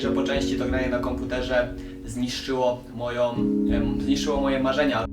że po części to granie na komputerze zniszczyło moją, zniszczyło moje marzenia.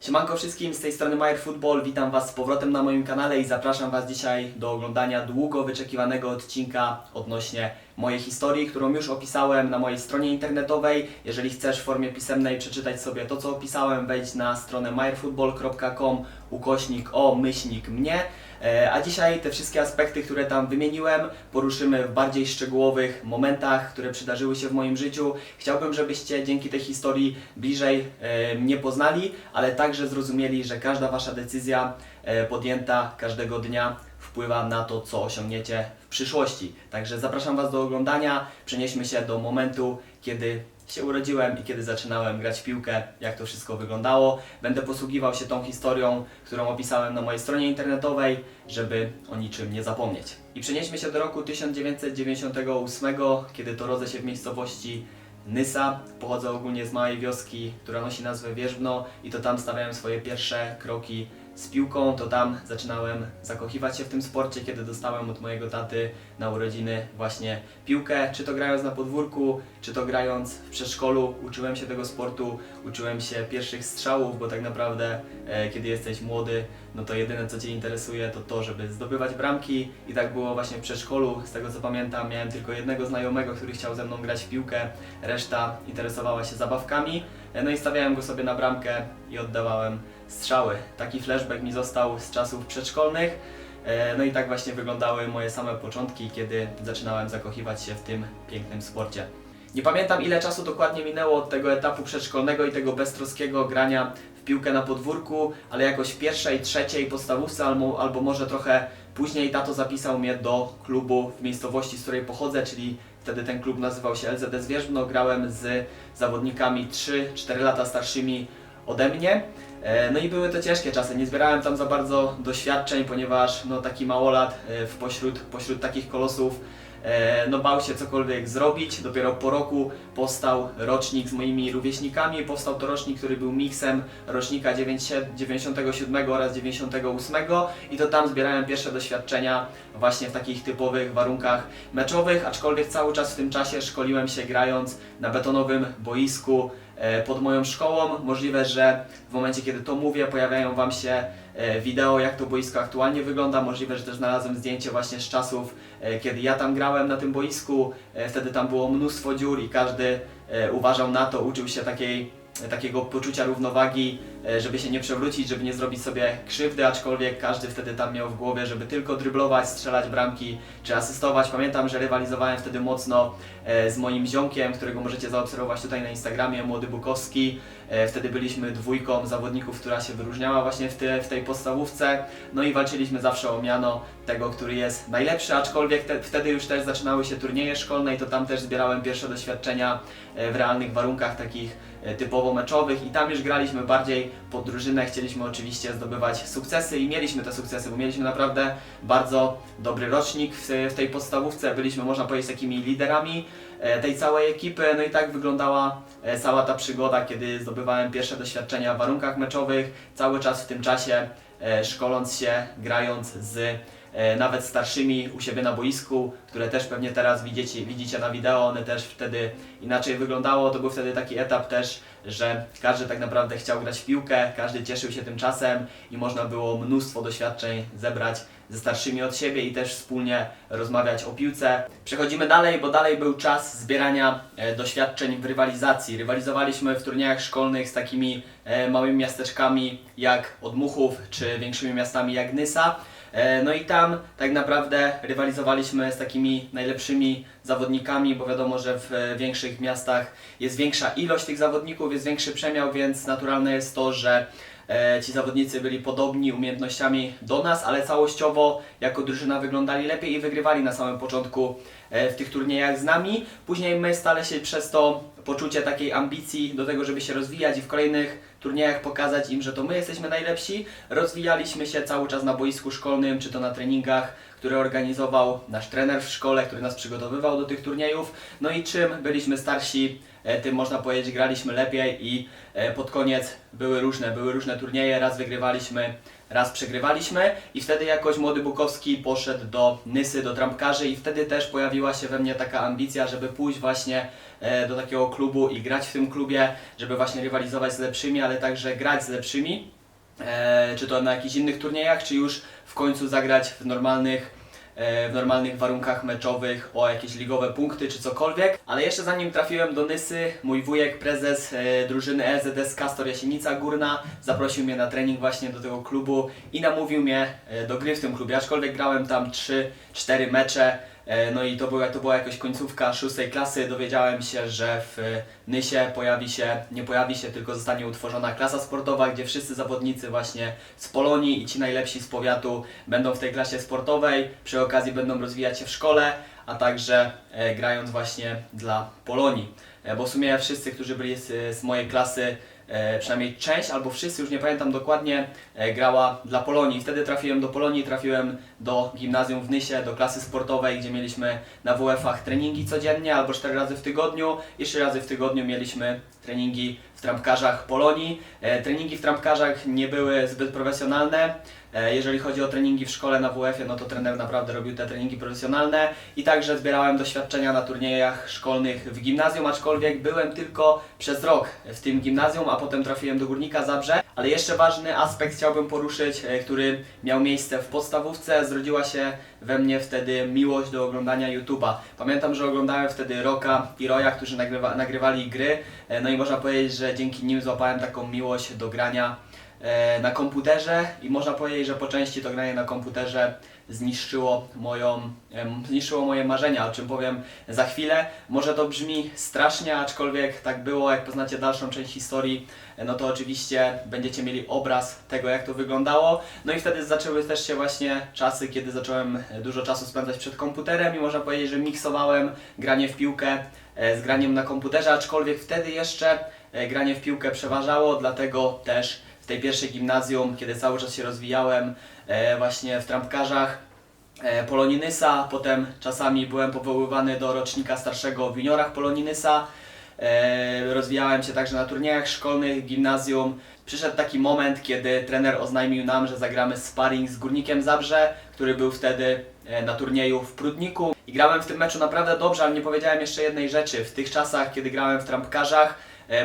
Siemanko wszystkim, z tej strony Majer Football, witam Was z powrotem na moim kanale i zapraszam Was dzisiaj do oglądania długo wyczekiwanego odcinka odnośnie mojej historii, którą już opisałem na mojej stronie internetowej. Jeżeli chcesz w formie pisemnej przeczytać sobie to, co opisałem, wejdź na stronę majerfootball.com ukośnik o myślnik mnie. E, A dzisiaj te wszystkie aspekty, które tam wymieniłem, poruszymy w bardziej szczegółowych momentach, które przydarzyły się w moim życiu. Chciałbym, żebyście dzięki tej historii bliżej e, mnie poznali, ale także zrozumieli, że każda Wasza decyzja e, podjęta każdego dnia wpływa na to, co osiągniecie w przyszłości. Także zapraszam Was do oglądania. Przenieśmy się do momentu, kiedy się urodziłem i kiedy zaczynałem grać w piłkę, jak to wszystko wyglądało. Będę posługiwał się tą historią, którą opisałem na mojej stronie internetowej, żeby o niczym nie zapomnieć. I przenieśmy się do roku 1998, kiedy to rodzę się w miejscowości Nysa. Pochodzę ogólnie z małej wioski, która nosi nazwę Wierzbno i to tam stawiałem swoje pierwsze kroki z piłką, to tam zaczynałem zakochiwać się w tym sporcie, kiedy dostałem od mojego taty na urodziny właśnie piłkę, czy to grając na podwórku, czy to grając w przedszkolu, uczyłem się tego sportu, uczyłem się pierwszych strzałów, bo tak naprawdę e, kiedy jesteś młody, no to jedyne co Cię interesuje to to, żeby zdobywać bramki. I tak było właśnie w przedszkolu, z tego co pamiętam miałem tylko jednego znajomego, który chciał ze mną grać w piłkę, reszta interesowała się zabawkami, e, no i stawiałem go sobie na bramkę i oddawałem strzały. Taki flashback mi został z czasów przedszkolnych. E, No i tak właśnie wyglądały moje same początki, kiedy zaczynałem zakochiwać się w tym pięknym sporcie. Nie pamiętam ile czasu dokładnie minęło od tego etapu przedszkolnego i tego beztroskiego grania w piłkę na podwórku, ale jakoś w pierwszej, trzeciej podstawówce albo, albo może trochę później tato zapisał mnie do klubu w miejscowości, z której pochodzę, czyli wtedy ten klub nazywał się LZS Wierzbno. Grałem z zawodnikami 3-4 lata starszymi ode mnie. E, No i były to ciężkie czasy. Nie zbierałem tam za bardzo doświadczeń, ponieważ no, taki małolat e, w pośród, pośród takich kolosów e, no, bał się cokolwiek zrobić. Dopiero po roku powstał rocznik z moimi rówieśnikami. Powstał to rocznik, który był miksem rocznika 97 oraz 98 i to tam zbierałem pierwsze doświadczenia właśnie w takich typowych warunkach meczowych, aczkolwiek cały czas w tym czasie szkoliłem się grając na betonowym boisku pod moją szkołą. Możliwe, że w momencie, kiedy to mówię, pojawiają Wam się e, wideo, jak to boisko aktualnie wygląda. Możliwe, że też znalazłem zdjęcie właśnie z czasów, e, kiedy ja tam grałem na tym boisku. E, Wtedy tam było mnóstwo dziur i każdy e, uważał na to, uczył się takiej takiego poczucia równowagi, e, żeby się nie przewrócić, żeby nie zrobić sobie krzywdy, aczkolwiek każdy wtedy tam miał w głowie, żeby tylko dryblować, strzelać bramki czy asystować. Pamiętam, że rywalizowałem wtedy mocno e, z moim ziomkiem, którego możecie zaobserwować tutaj na Instagramie, Młody Bukowski. E, Wtedy byliśmy dwójką zawodników, która się wyróżniała właśnie w, te, w tej podstawówce. No i walczyliśmy zawsze o miano tego, który jest najlepszy, aczkolwiek te, wtedy już też zaczynały się turnieje szkolne i to tam też zbierałem pierwsze doświadczenia e, w realnych warunkach takich e, typowo meczowych i tam już graliśmy bardziej pod drużynę, chcieliśmy oczywiście zdobywać sukcesy i mieliśmy te sukcesy, bo mieliśmy naprawdę bardzo dobry rocznik w, tej podstawówce, byliśmy można powiedzieć takimi liderami e, tej całej ekipy, no i tak wyglądała e, cała ta przygoda, kiedy zdobywałem pierwsze doświadczenia w warunkach meczowych, cały czas w tym czasie e, szkoląc się, grając z e, nawet starszymi u siebie na boisku, które też pewnie teraz widzicie, widzicie na wideo, one też wtedy inaczej wyglądało. To był wtedy taki etap też, że każdy tak naprawdę chciał grać w piłkę, każdy cieszył się tym czasem i można było mnóstwo doświadczeń zebrać ze starszymi od siebie i też wspólnie rozmawiać o piłce. Przechodzimy dalej, bo dalej był czas zbierania e, doświadczeń w rywalizacji. Rywalizowaliśmy w turniejach szkolnych z takimi e, małymi miasteczkami jak Odmuchów, czy większymi miastami jak Nysa. E, No i tam tak naprawdę rywalizowaliśmy z takimi najlepszymi zawodnikami, bo wiadomo, że w e, większych miastach jest większa ilość tych zawodników, jest większy przemiał, więc naturalne jest to, że e, ci zawodnicy byli podobni umiejętnościami do nas, ale całościowo jako drużyna wyglądali lepiej i wygrywali na samym początku w tych turniejach z nami. Później my stale się przez to poczucie takiej ambicji do tego, żeby się rozwijać i w kolejnych turniejach pokazać im, że to my jesteśmy najlepsi. Rozwijaliśmy się cały czas na boisku szkolnym, czy to na treningach, które organizował nasz trener w szkole, który nas przygotowywał do tych turniejów. No i czym byliśmy starsi, e, tym można powiedzieć graliśmy lepiej i e, pod koniec były różne, były różne turnieje. Raz wygrywaliśmy raz przegrywaliśmy i wtedy jakoś młody Bukowski poszedł do Nysy, do trampkarzy i wtedy też pojawiła się we mnie taka ambicja, żeby pójść właśnie e, do takiego klubu i grać w tym klubie, żeby właśnie rywalizować z lepszymi, ale także grać z lepszymi, e, czy to na jakichś innych turniejach, czy już w końcu zagrać w normalnych w normalnych warunkach meczowych o jakieś ligowe punkty czy cokolwiek. Ale jeszcze zanim trafiłem do Nysy, mój wujek, prezes e, drużyny LZS Castor Jasienica Górna zaprosił mnie na trening właśnie do tego klubu i namówił mnie e, do gry w tym klubie, aczkolwiek grałem tam 3-4 mecze. E, No i to była, to była jakaś końcówka szóstej klasy. Dowiedziałem się, że w Nysie pojawi się, nie pojawi się, tylko zostanie utworzona klasa sportowa, gdzie wszyscy zawodnicy właśnie z Polonii i ci najlepsi z powiatu będą w tej klasie sportowej. Przy okazji będą rozwijać się w szkole, a także e, grając właśnie dla Polonii. E, bo w sumie wszyscy, którzy byli z, z mojej klasy, e, przynajmniej część albo wszyscy, już nie pamiętam dokładnie, e, grała dla Polonii. Wtedy trafiłem do Polonii, trafiłem do gimnazjum w Nysie, do klasy sportowej, gdzie mieliśmy na WF-ach treningi codziennie albo 4 razy w tygodniu i 3 razy w tygodniu mieliśmy treningi w trampkarzach Polonii. E, treningi w trampkarzach nie były zbyt profesjonalne. E, Jeżeli chodzi o treningi w szkole na WF-ie, no to trener naprawdę robił te treningi profesjonalne i także zbierałem doświadczenia na turniejach szkolnych w gimnazjum, aczkolwiek byłem tylko przez rok w tym gimnazjum, a potem trafiłem do Górnika Zabrze. Ale jeszcze ważny aspekt chciałbym poruszyć, e, który miał miejsce w podstawówce. Zrodziła się we mnie wtedy miłość do oglądania YouTube'a. Pamiętam, że oglądałem wtedy Roka i Roya, którzy nagrywa, nagrywali gry, e, no i można powiedzieć, że dzięki nim złapałem taką miłość do grania na komputerze i można powiedzieć, że po części to granie na komputerze zniszczyło, moją, em, zniszczyło moje marzenia, o czym powiem za chwilę. Może to brzmi strasznie, aczkolwiek tak było, jak poznacie dalszą część historii, e, no to oczywiście będziecie mieli obraz tego, jak to wyglądało. No i wtedy zaczęły też się właśnie czasy, kiedy zacząłem e, dużo czasu spędzać przed komputerem i można powiedzieć, że miksowałem granie w piłkę e, z graniem na komputerze, aczkolwiek wtedy jeszcze e, granie w piłkę przeważało, dlatego też w tej pierwszej gimnazjum, kiedy cały czas się rozwijałem e, właśnie w trampkarzach, e, Poloninysa, potem czasami byłem powoływany do rocznika starszego w juniorach Poloninysa, e, rozwijałem się także na turniejach szkolnych, gimnazjum. Przyszedł taki moment, kiedy trener oznajmił nam, że zagramy sparring z Górnikiem Zabrze, który był wtedy na turnieju w Prudniku. I grałem w tym meczu naprawdę dobrze, ale nie powiedziałem jeszcze jednej rzeczy. W tych czasach, kiedy grałem w trampkarzach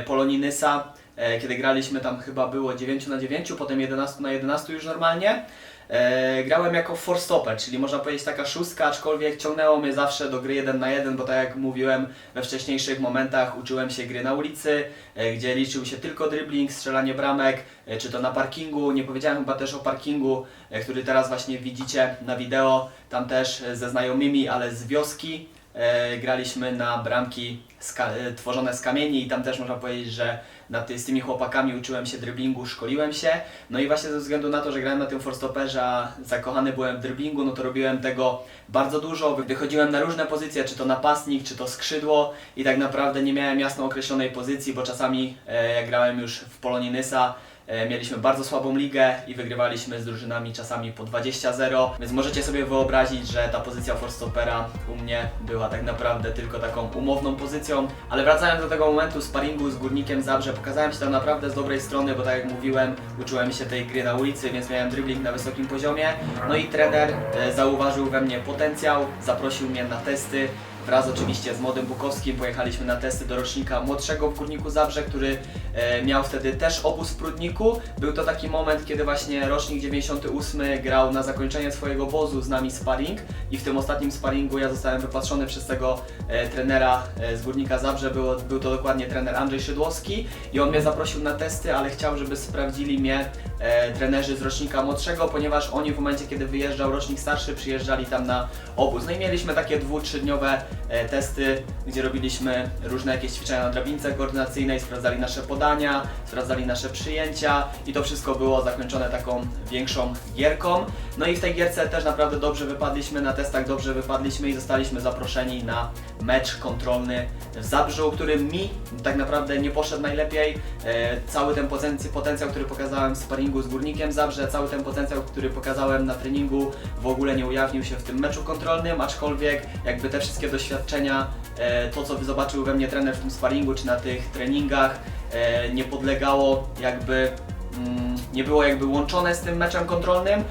Poloninysa, kiedy graliśmy tam chyba było 9 na 9, potem 11 na 11 już normalnie. E, grałem jako forstopper, czyli można powiedzieć taka szóstka, aczkolwiek ciągnęło mnie zawsze do gry 1 na 1, bo tak jak mówiłem we wcześniejszych momentach uczyłem się gry na ulicy, e, gdzie liczył się tylko dribbling, strzelanie bramek, e, czy to na parkingu. Nie powiedziałem chyba też o parkingu, e, który teraz właśnie widzicie na wideo, tam też e, ze znajomymi, ale z wioski. E, graliśmy na bramki e, tworzone z kamieni i tam też można powiedzieć, że na z tymi chłopakami uczyłem się driblingu, szkoliłem się. No i właśnie ze względu na to, że grałem na tym forstoperze, a zakochany byłem w driblingu, no to robiłem tego bardzo dużo. Wychodziłem na różne pozycje, czy to napastnik, czy to skrzydło i tak naprawdę nie miałem jasno określonej pozycji, bo czasami e, jak grałem już w Polonii Nysa, E, Mieliśmy bardzo słabą ligę i wygrywaliśmy z drużynami czasami po 20-0, więc możecie sobie wyobrazić, że ta pozycja forstopera u mnie była tak naprawdę tylko taką umowną pozycją. Ale wracając do tego momentu sparingu z Górnikiem Zabrze, pokazałem się tam naprawdę z dobrej strony, bo tak jak mówiłem, uczyłem się tej gry na ulicy, więc miałem dribbling na wysokim poziomie. No i trener e, zauważył we mnie potencjał, zaprosił mnie na testy. Wraz oczywiście z młodym Bukowskim pojechaliśmy na testy do rocznika młodszego w Górniku Zabrze, który e, miał wtedy też obóz w Prudniku. Był to taki moment, kiedy właśnie rocznik 98 grał na zakończenie swojego obozu z nami sparring i w tym ostatnim sparingu ja zostałem wypatrzony przez tego e, trenera e, z Górnika Zabrze. Było, był to dokładnie trener Andrzej Szydłowski i on mnie zaprosił na testy, ale chciał, żeby sprawdzili mnie e, trenerzy z rocznika młodszego, ponieważ oni w momencie, kiedy wyjeżdżał rocznik starszy, przyjeżdżali tam na obóz. No i mieliśmy takie dwu, trzydniowe e, testy, gdzie robiliśmy różne jakieś ćwiczenia na drabince koordynacyjnej, sprawdzali nasze podania, sprawdzali nasze przyjęcia i to wszystko było zakończone taką większą gierką. No i w tej gierce też naprawdę dobrze wypadliśmy, na testach dobrze wypadliśmy i zostaliśmy zaproszeni na mecz kontrolny w Zabrzu, który mi tak naprawdę nie poszedł najlepiej. E, cały ten potencjał, który pokazałem w sparingu z Górnikiem Zabrze, cały ten potencjał, który pokazałem na treningu w ogóle nie ujawnił się w tym meczu kontrolnym, aczkolwiek jakby te wszystkie doświadczenia, e, to co zobaczył we mnie trener w tym sparingu czy na tych treningach, e, nie podlegało jakby mm, nie było jakby łączone z tym meczem kontrolnym.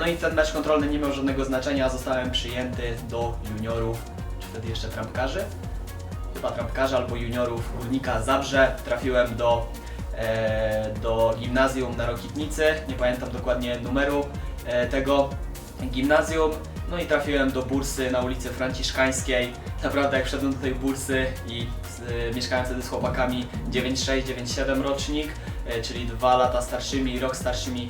No i ten mecz kontrolny nie miał żadnego znaczenia, zostałem przyjęty do juniorów, wtedy jeszcze trampkarzy? Chyba trampkarzy albo juniorów Górnika Zabrze. Trafiłem do, e, do gimnazjum na Rokitnicy, nie pamiętam dokładnie numeru e, tego gimnazjum. No i trafiłem do bursy na ulicy Franciszkańskiej. Naprawdę jak wszedłem do tej bursy i z, mieszkałem wtedy z chłopakami 9-6-9-7 rocznik, e, czyli dwa lata starszymi i rok starszymi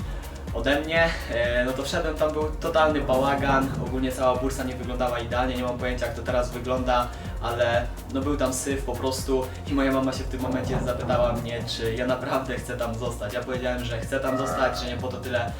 ode mnie, e, no to wszedłem, tam był totalny bałagan, ogólnie cała bursa nie wyglądała idealnie, nie mam pojęcia jak to teraz wygląda, ale no był tam syf po prostu i moja mama się w tym momencie zapytała mnie, czy ja naprawdę chcę tam zostać. Ja powiedziałem, że chcę tam zostać, że nie po to tyle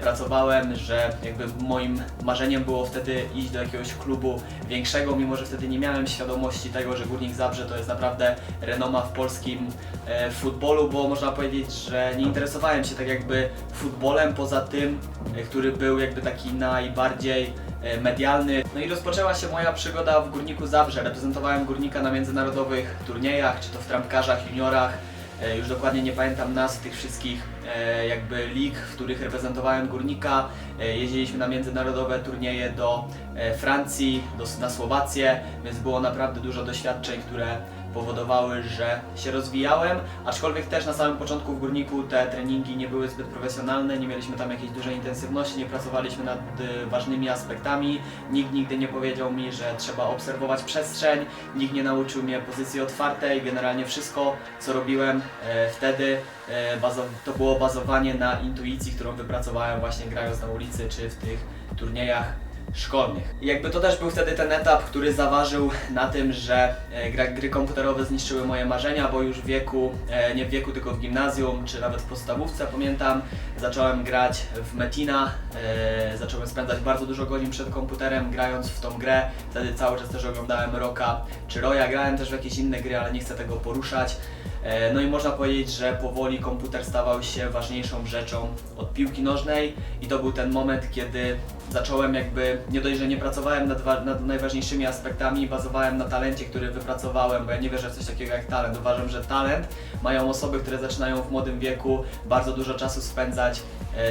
pracowałem, że jakby moim marzeniem było wtedy iść do jakiegoś klubu większego, mimo że wtedy nie miałem świadomości tego, że Górnik Zabrze to jest naprawdę renoma w polskim e, futbolu, bo można powiedzieć, że nie interesowałem się tak jakby futbolem poza tym, e, który był jakby taki najbardziej e, medialny. No i rozpoczęła się moja przygoda w Górniku Zabrze. Reprezentowałem Górnika na międzynarodowych turniejach, czy to w trampkarzach, juniorach. E, Już dokładnie nie pamiętam nazw tych wszystkich e, jakby lig, w których reprezentowałem Górnika. E, Jeździliśmy na międzynarodowe turnieje do Francji, do, na Słowację, więc było naprawdę dużo doświadczeń, które powodowały, że się rozwijałem, aczkolwiek też na samym początku w Górniku te treningi nie były zbyt profesjonalne, nie mieliśmy tam jakiejś dużej intensywności, nie pracowaliśmy nad y, ważnymi aspektami, nikt nigdy nie powiedział mi, że trzeba obserwować przestrzeń, nikt nie nauczył mnie pozycji otwartej, generalnie wszystko co robiłem e, wtedy e, to było bazowanie na intuicji, którą wypracowałem właśnie grając na ulicy czy w tych turniejach szkolnych. Jakby to też był wtedy ten etap, który zaważył na tym, że e, gry komputerowe zniszczyły moje marzenia, bo już w wieku, e, nie w wieku, tylko w gimnazjum, czy nawet w podstawówce pamiętam, zacząłem grać w Metina, e, zacząłem spędzać bardzo dużo godzin przed komputerem, grając w tą grę. Wtedy cały czas też oglądałem Roka czy Roya, grałem też w jakieś inne gry, ale nie chcę tego poruszać. E, No i można powiedzieć, że powoli komputer stawał się ważniejszą rzeczą od piłki nożnej i to był ten moment, kiedy zacząłem jakby, nie dość, że nie pracowałem nad, nad najważniejszymi aspektami, bazowałem na talencie, który wypracowałem, bo ja nie wierzę w coś takiego jak talent. Uważam, że talent mają osoby, które zaczynają w młodym wieku bardzo dużo czasu spędzać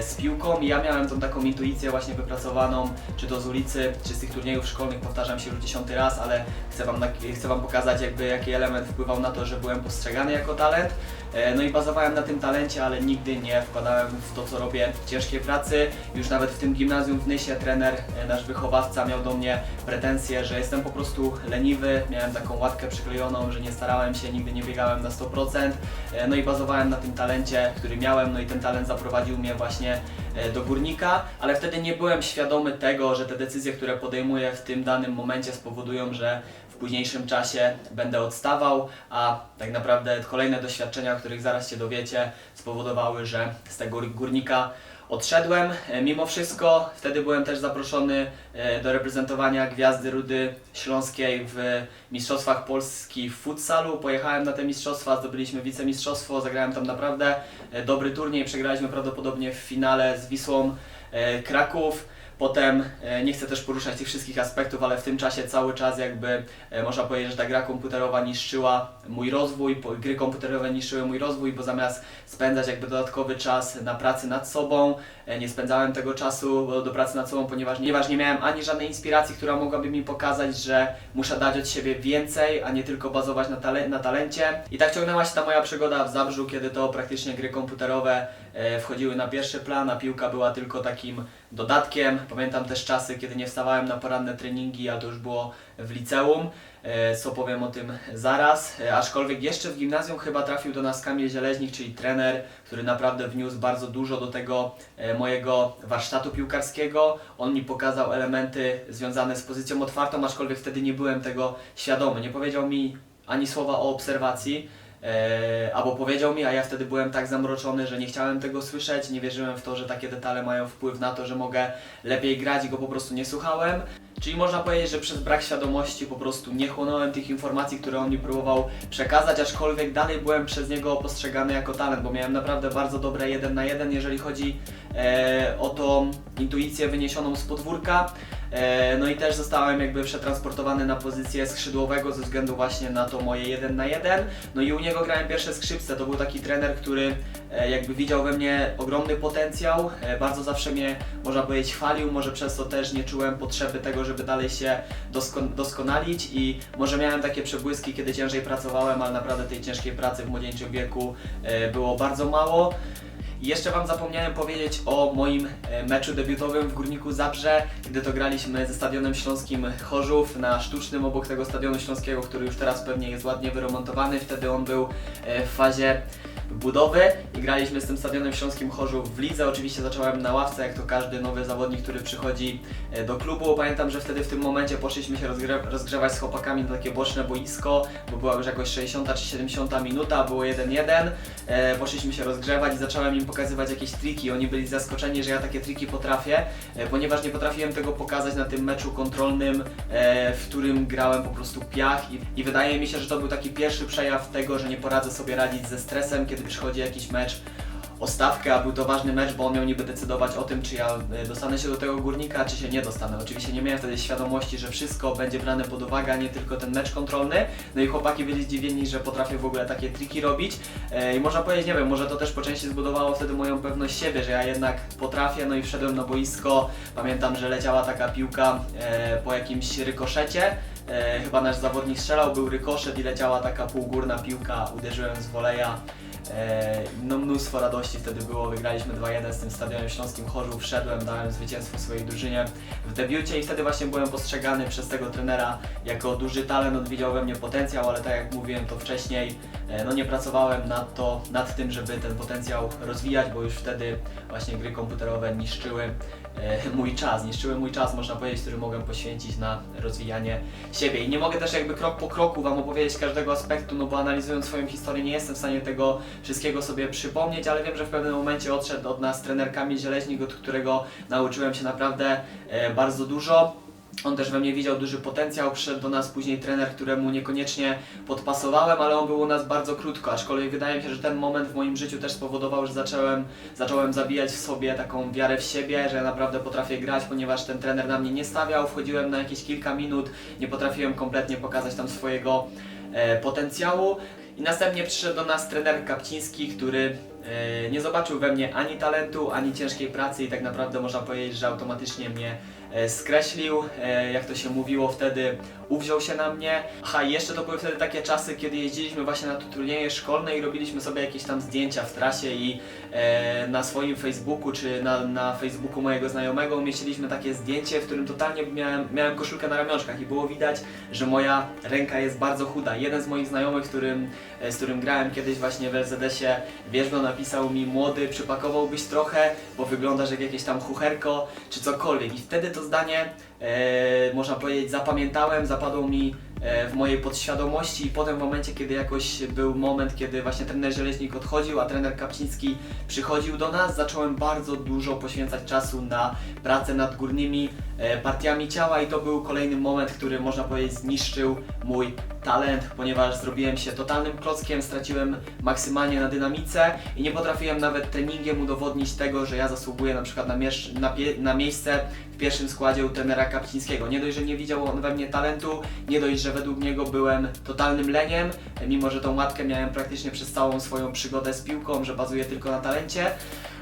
z piłką i ja miałem tą taką intuicję właśnie wypracowaną, czy to z ulicy, czy z tych turniejów szkolnych, powtarzam się już dziesiąty raz, ale chcę wam, chcę wam pokazać jakby jaki element wpływał na to, że byłem postrzegany jako talent. E, No i bazowałem na tym talencie, ale nigdy nie wkładałem w to, co robię, ciężkiej pracy. Już nawet w tym gimnazjum w Nysie trener, e, nasz wychowawca miał do mnie pretensje, że jestem po prostu leniwy. Miałem taką łatkę przyklejoną, że nie starałem się, nigdy nie biegałem na 100%. E, No i bazowałem na tym talencie, który miałem, no i ten talent zaprowadził mnie właśnie do górnika, ale wtedy nie byłem świadomy tego, że te decyzje, które podejmuję w tym danym momencie spowodują, że w późniejszym czasie będę odstawał, a tak naprawdę kolejne doświadczenia, o których zaraz się dowiecie, spowodowały, że z tego górnika odszedłem. Mimo wszystko wtedy byłem też zaproszony e, do reprezentowania Gwiazdy Rudy Śląskiej w Mistrzostwach Polski w futsalu. Pojechałem na te mistrzostwa, zdobyliśmy wicemistrzostwo, zagrałem tam naprawdę e, dobry turniej, przegraliśmy prawdopodobnie w finale z Wisłą e, Kraków. Potem e, nie chcę też poruszać tych wszystkich aspektów, ale w tym czasie cały czas jakby e, można powiedzieć, że ta gra komputerowa niszczyła mój rozwój, gry komputerowe niszczyły mój rozwój, bo zamiast spędzać jakby dodatkowy czas na pracy nad sobą, e, nie spędzałem tego czasu do pracy nad sobą, ponieważ, ponieważ nie miałem ani żadnej inspiracji, która mogłaby mi pokazać, że muszę dać od siebie więcej, a nie tylko bazować na, tale na talencie. I tak ciągnęła się ta moja przygoda w Zabrzu, kiedy to praktycznie gry komputerowe wchodziły na pierwszy plan, a piłka była tylko takim dodatkiem. Pamiętam też czasy, kiedy nie wstawałem na poranne treningi, a to już było w liceum. E, Co powiem o tym zaraz. E, Aczkolwiek jeszcze w gimnazjum chyba trafił do nas Kamil Zieleźnik, czyli trener, który naprawdę wniósł bardzo dużo do tego e, mojego warsztatu piłkarskiego. On mi pokazał elementy związane z pozycją otwartą, aczkolwiek wtedy nie byłem tego świadomy. Nie powiedział mi ani słowa o obserwacji. E, albo powiedział mi, a ja wtedy byłem tak zamroczony, że nie chciałem tego słyszeć, nie wierzyłem w to, że takie detale mają wpływ na to, że mogę lepiej grać i go po prostu nie słuchałem. Czyli można powiedzieć, że przez brak świadomości po prostu nie chłonąłem tych informacji, które on mi próbował przekazać, aczkolwiek dalej byłem przez niego postrzegany jako talent, bo miałem naprawdę bardzo dobre jeden na jeden, jeżeli chodzi e, o tą intuicję wyniesioną z podwórka. E, No i też zostałem jakby przetransportowany na pozycję skrzydłowego ze względu właśnie na to moje 1 na 1. No i u niego grałem pierwsze skrzypce. To był taki trener, który e, jakby widział we mnie ogromny potencjał. E, Bardzo zawsze mnie, można powiedzieć, chwalił. Może przez to też nie czułem potrzeby tego, żeby dalej się doskon- doskonalić i może miałem takie przebłyski, kiedy ciężej pracowałem, ale naprawdę tej ciężkiej pracy w młodzieńczym wieku było bardzo mało. Jeszcze Wam zapomniałem powiedzieć o moim e, meczu debiutowym w Górniku Zabrze, kiedy to graliśmy ze Stadionem Śląskim Chorzów na sztucznym obok tego Stadionu Śląskiego, który już teraz pewnie jest ładnie wyremontowany. Wtedy on był e, w fazie budowy i graliśmy z tym Stadionem Śląskim Chorzów w lidze. Oczywiście zacząłem na ławce, jak to każdy nowy zawodnik, który przychodzi e, do klubu. Pamiętam, że wtedy w tym momencie poszliśmy się rozgrzewać z chłopakami na takie boczne boisko, bo była już jakoś 60 czy 70 minuta, było 1-1. E, poszliśmy się rozgrzewać i zacząłem im pokazywać jakieś triki. Oni byli zaskoczeni, że ja takie triki potrafię, e, ponieważ nie potrafiłem tego pokazać na tym meczu kontrolnym, w którym grałem po prostu piach i, i wydaje mi się, że to był taki pierwszy przejaw tego, że nie poradzę sobie radzić ze stresem, kiedy przychodzi jakiś mecz o stawkę, a był to ważny mecz, bo on miał niby decydować o tym, czy ja e, dostanę się do tego górnika, czy się nie dostanę. Oczywiście nie miałem wtedy świadomości, że wszystko będzie brane pod uwagę, a nie tylko ten mecz kontrolny. No i chłopaki byli zdziwieni, że potrafię w ogóle takie triki robić. E, I można powiedzieć, nie wiem, może to też po części zbudowało wtedy moją pewność siebie, że ja jednak potrafię, no i wszedłem na boisko. Pamiętam, że leciała taka piłka e, po jakimś rykoszecie. Chyba nasz zawodnik strzelał, był rykoszet i leciała taka półgórna piłka, uderzyłem z woleja. E, No mnóstwo radości wtedy było, wygraliśmy 2-1 z tym Stadionem Śląskim Chorzów, wszedłem, dałem zwycięstwo swojej drużynie w debiucie i wtedy właśnie byłem postrzegany przez tego trenera jako duży talent, on widział we mnie potencjał, ale tak jak mówiłem to wcześniej, e, no nie pracowałem nad, to, nad tym, żeby ten potencjał rozwijać, bo już wtedy właśnie gry komputerowe niszczyły e, mój czas, niszczyły mój czas, można powiedzieć, który mogłem poświęcić na rozwijanie siebie. I nie mogę też jakby krok po kroku Wam opowiedzieć każdego aspektu, no bo analizując swoją historię nie jestem w stanie tego wszystkiego sobie przypomnieć, ale wiem, że w pewnym momencie odszedł od nas trener Kamil Zieleśnik, od którego nauczyłem się naprawdę e, bardzo dużo. On też we mnie widział duży potencjał, przyszedł do nas później trener, któremu niekoniecznie podpasowałem, ale on był u nas bardzo krótko, aczkolwiek wydaje mi się, że ten moment w moim życiu też spowodował, że zacząłem, zacząłem zabijać w sobie taką wiarę w siebie, że naprawdę potrafię grać, ponieważ ten trener na mnie nie stawiał, wchodziłem na jakieś kilka minut, nie potrafiłem kompletnie pokazać tam swojego e, potencjału. I następnie przyszedł do nas trener Kapciński, który e, nie zobaczył we mnie ani talentu, ani ciężkiej pracy i tak naprawdę można powiedzieć, że automatycznie mnie e, skreślił, e, jak to się mówiło wtedy, uwziął się na mnie. Aha, jeszcze to były wtedy takie czasy, kiedy jeździliśmy właśnie na te turnieje szkolne i robiliśmy sobie jakieś tam zdjęcia w trasie i e, na swoim Facebooku czy na, na Facebooku mojego znajomego umieściliśmy takie zdjęcie, w którym totalnie miałem, miałem koszulkę na ramionczkach i było widać, że moja ręka jest bardzo chuda. Jeden z moich znajomych, którym, e, z którym grałem kiedyś właśnie w LZS-ie wierzbą, napisał mi młody, przypakowałbyś trochę, bo wyglądasz jak jakieś tam chucherko czy cokolwiek. I wtedy to zdanie, można powiedzieć, zapamiętałem, zapadło mi e, w mojej podświadomości i potem w momencie, kiedy jakoś był moment, kiedy właśnie trener Żeleźnik odchodził, a trener Kapciński przychodził do nas, zacząłem bardzo dużo poświęcać czasu na pracę nad górnymi e, partiami ciała i to był kolejny moment, który można powiedzieć zniszczył mój talent, ponieważ zrobiłem się totalnym klockiem, straciłem maksymalnie na dynamice i nie potrafiłem nawet treningiem udowodnić tego, że ja zasługuję na przykład na, na, na miejsce w pierwszym składzie u trenera Kapcińskiego. Nie dość, że nie widział on we mnie talentu, nie dość, że według niego byłem totalnym leniem, mimo że tą łatkę miałem praktycznie przez całą swoją przygodę z piłką, że bazuje tylko na talencie.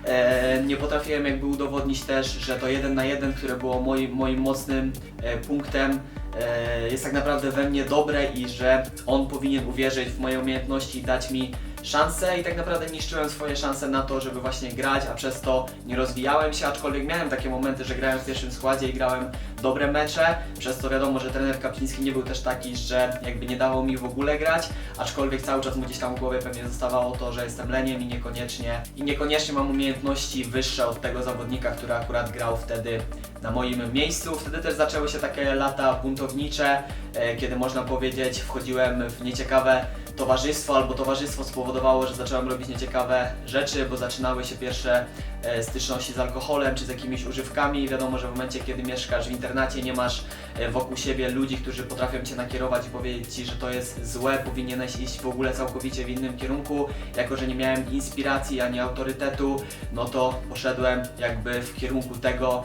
E, nie potrafiłem jakby udowodnić też, że to jeden na jeden, które było moim, moim mocnym e, punktem, e, jest tak naprawdę we mnie dobre i że on powinien uwierzyć w moje umiejętności i dać mi szansę i tak naprawdę niszczyłem swoje szanse na to, żeby właśnie grać, a przez to nie rozwijałem się, aczkolwiek miałem takie momenty, że grałem w pierwszym składzie i grałem dobre mecze, przez to wiadomo, że trener Kapliński nie był też taki, że jakby nie dawał mi w ogóle grać, aczkolwiek cały czas mu gdzieś tam w głowie pewnie zostawało to, że jestem leniem i niekoniecznie i niekoniecznie mam umiejętności wyższe od tego zawodnika, który akurat grał wtedy na moim miejscu. Wtedy też zaczęły się takie lata buntownicze, e, kiedy można powiedzieć wchodziłem w nieciekawe towarzystwo, albo towarzystwo spowodowało, że zacząłem robić nieciekawe rzeczy, bo zaczynały się pierwsze e, styczności z alkoholem czy z jakimiś używkami. Wiadomo, że w momencie, kiedy mieszkasz w internacie, nie masz e, wokół siebie ludzi, którzy potrafią cię nakierować i powiedzieć ci, że to jest złe, powinieneś iść w ogóle całkowicie w innym kierunku. Jako, że nie miałem inspiracji ani autorytetu, no to poszedłem jakby w kierunku tego,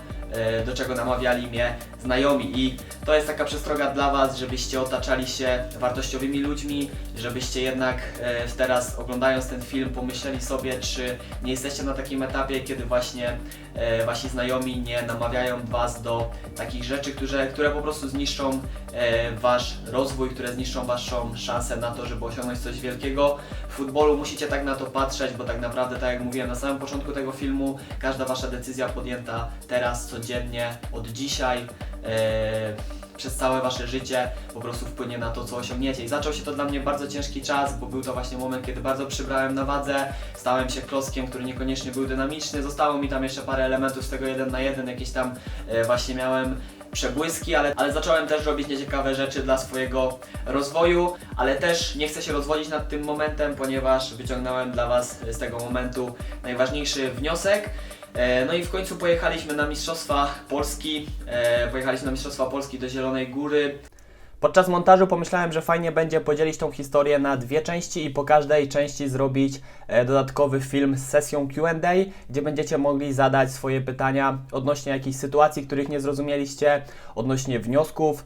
do czego namawiali mnie znajomi. I to jest taka przestroga dla Was, żebyście otaczali się wartościowymi ludźmi, żebyście jednak e, teraz oglądając ten film pomyśleli sobie, czy nie jesteście na takim etapie, kiedy właśnie e, Wasi znajomi nie namawiają Was do takich rzeczy, które, które po prostu zniszczą e, Wasz rozwój, które zniszczą Waszą szansę na to, żeby osiągnąć coś wielkiego. W futbolu musicie tak na to patrzeć, bo tak naprawdę, tak jak mówiłem na samym początku tego filmu, każda Wasza decyzja podjęta teraz, codziennie, od dzisiaj, e, przez całe Wasze życie po prostu wpłynie na to, co osiągniecie. I zaczął się to dla mnie bardzo ciężki czas, bo był to właśnie moment, kiedy bardzo przybrałem na wadze, stałem się klockiem, który niekoniecznie był dynamiczny, zostało mi tam jeszcze parę elementów z tego jeden na jeden, jakieś tam e, właśnie miałem przebłyski, ale, ale zacząłem też robić nieciekawe rzeczy dla swojego rozwoju, ale też nie chcę się rozwodzić nad tym momentem, ponieważ wyciągnąłem dla Was z tego momentu najważniejszy wniosek. E, No i w końcu pojechaliśmy na Mistrzostwa Polski. E, Pojechaliśmy na Mistrzostwa Polski do Zielonej Góry. Podczas montażu pomyślałem, że fajnie będzie podzielić tą historię na dwie części i po każdej części zrobić e, dodatkowy film z sesją QA, gdzie będziecie mogli zadać swoje pytania odnośnie jakichś sytuacji, których nie zrozumieliście, odnośnie wniosków,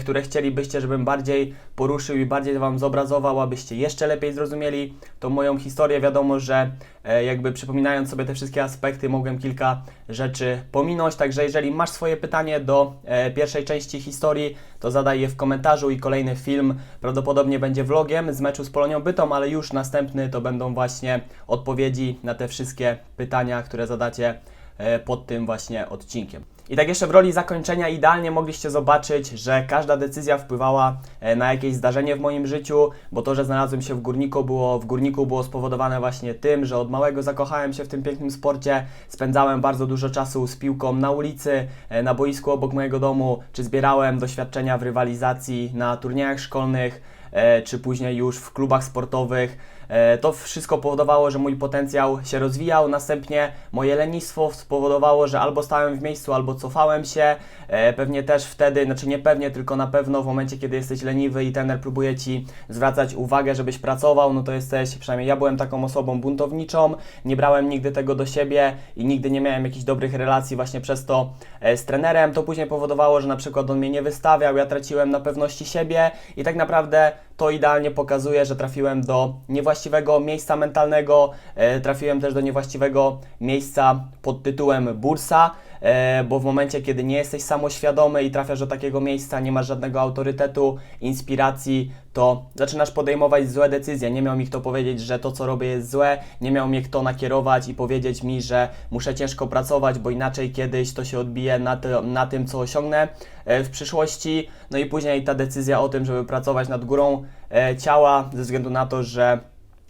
które chcielibyście, żebym bardziej poruszył i bardziej Wam zobrazował, abyście jeszcze lepiej zrozumieli tą moją historię. Wiadomo, że e, jakby przypominając sobie te wszystkie aspekty, mogłem kilka rzeczy pominąć. Także jeżeli masz swoje pytanie do e, pierwszej części historii, to zadaj je w komentarzu i kolejny film prawdopodobnie będzie vlogiem z meczu z Polonią Bytom, ale już następny to będą właśnie odpowiedzi na te wszystkie pytania, które zadacie e, pod tym właśnie odcinkiem. I tak jeszcze w roli zakończenia idealnie mogliście zobaczyć, że każda decyzja wpływała e, na jakieś zdarzenie w moim życiu, bo to, że znalazłem się w górniku było, w górniku było spowodowane właśnie tym, że od małego zakochałem się w tym pięknym sporcie, spędzałem bardzo dużo czasu z piłką na ulicy, e, na boisku obok mojego domu, czy zbierałem doświadczenia w rywalizacji na turniejach szkolnych, e, czy później już w klubach sportowych. E, To wszystko powodowało, że mój potencjał się rozwijał. Następnie moje lenistwo spowodowało, że albo stałem w miejscu, albo cofałem się. E, Pewnie też wtedy, znaczy nie pewnie, tylko na pewno w momencie, kiedy jesteś leniwy i trener próbuje ci zwracać uwagę, żebyś pracował, no to jesteś, przynajmniej ja byłem taką osobą buntowniczą, nie brałem nigdy tego do siebie i nigdy nie miałem jakichś dobrych relacji właśnie przez to e, z trenerem. To później powodowało, że na przykład on mnie nie wystawiał, ja traciłem na pewności siebie i tak naprawdę to idealnie pokazuje, że trafiłem do niewłaściwego miejsca mentalnego, e, trafiłem też do niewłaściwego miejsca pod tytułem bursa, e, bo w momencie, kiedy nie jesteś samoświadomy i trafiasz do takiego miejsca, nie masz żadnego autorytetu, inspiracji, to zaczynasz podejmować złe decyzje. Nie miał mi kto powiedzieć, że to, co robię, jest złe, nie miał mnie kto nakierować i powiedzieć mi, że muszę ciężko pracować, bo inaczej kiedyś to się odbije na, ty, na tym, co osiągnę e, w przyszłości. No i później ta decyzja o tym, żeby pracować nad górą e, ciała, ze względu na to, że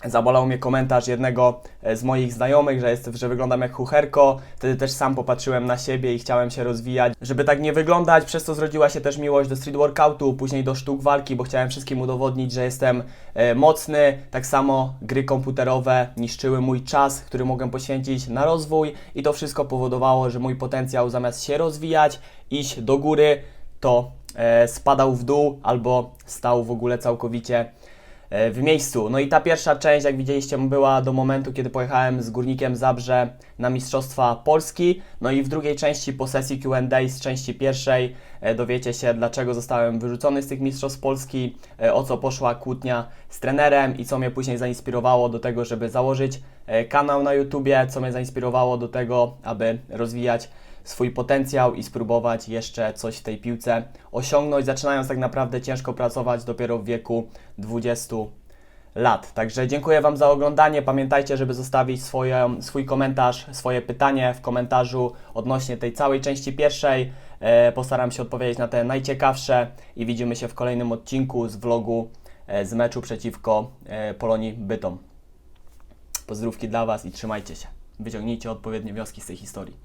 Zabolał mnie komentarz jednego e, z moich znajomych, że, jest, że wyglądam jak chucherko. Wtedy też sam popatrzyłem na siebie i chciałem się rozwijać, żeby tak nie wyglądać. Przez to zrodziła się też miłość do street workoutu, później do sztuk walki, bo chciałem wszystkim udowodnić, że jestem e, mocny. Tak samo gry komputerowe niszczyły mój czas, który mogłem poświęcić na rozwój i to wszystko powodowało, że mój potencjał zamiast się rozwijać, iść do góry, to e, spadał w dół albo stał w ogóle całkowicie w miejscu. No i ta pierwsza część, jak widzieliście, była do momentu, kiedy pojechałem z Górnikiem Zabrze na Mistrzostwa Polski. No i w drugiej części po sesji Q&A z części pierwszej e, dowiecie się, dlaczego zostałem wyrzucony z tych Mistrzostw Polski, e, o co poszła kłótnia z trenerem i co mnie później zainspirowało do tego, żeby założyć e, kanał na YouTubie, co mnie zainspirowało do tego, aby rozwijać swój potencjał i spróbować jeszcze coś w tej piłce osiągnąć, zaczynając tak naprawdę ciężko pracować dopiero w wieku 20 lat. Także dziękuję Wam za oglądanie. Pamiętajcie, żeby zostawić swoje, swój komentarz, swoje pytanie w komentarzu odnośnie tej całej części pierwszej. E, postaram się odpowiedzieć na te najciekawsze i widzimy się w kolejnym odcinku z vlogu e, z meczu przeciwko e, Polonii Bytom. Pozdrówki dla Was i trzymajcie się. Wyciągnijcie odpowiednie wnioski z tej historii.